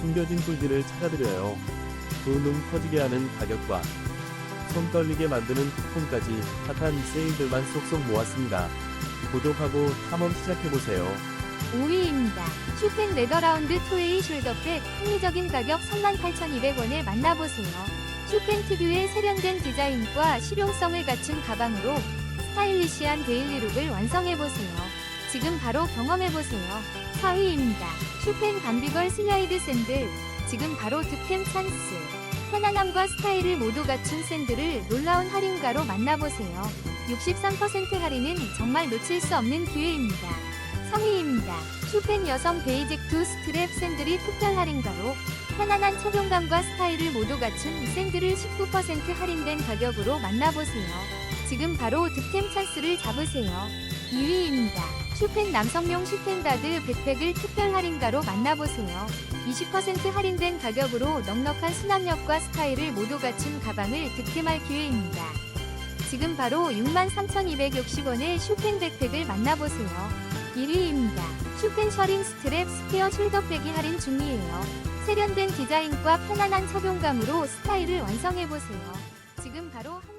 숨겨진 꿀들을 찾아드려요. 두눈 커지게 하는 가격과 손 떨리게 만드는 쿠폰까지 핫한 세일들만 쏙쏙 모았습니다. 구독하고 탐험 시작해보세요. 5위입니다. 슈펜 레더라운드 토웨이 숄더백 합리적인 가격 38,200원에 만나보세요. 슈펜 특유의 세련된 디자인과 실용성을 갖춘 가방으로 스타일리시한 데일리룩을 완성해보세요. 지금 바로 경험해보세요. 4위입니다. 슈펜 감비걸 슬라이드 샌들 지금 바로 득템 찬스. 편안함과 스타일을 모두 갖춘 샌들을 놀라운 할인가로 만나보세요. 63% 할인은 정말 놓칠 수 없는 기회입니다. 3위입니다. 슈펜 여성 베이직 두 스트랩 샌들이 특별 할인가로 편안한 착용감과 스타일을 모두 갖춘 샌들을 19% 할인된 가격으로 만나보세요. 지금 바로 득템 찬스를 잡으세요. 2위입니다. 슈펜 남성용 슈펜다드 백팩을 특별 할인가로 만나보세요. 20% 할인된 가격으로 넉넉한 수납력과 스타일을 모두 갖춘 가방을 득템할 기회입니다. 지금 바로 63,260원의 슈펜 백팩을 만나보세요. 1위입니다. 슈펜 셔링 스트랩 스퀘어 숄더백이 할인 중이에요. 세련된 디자인과 편안한 착용감으로 스타일을 완성해보세요. 지금 바로 한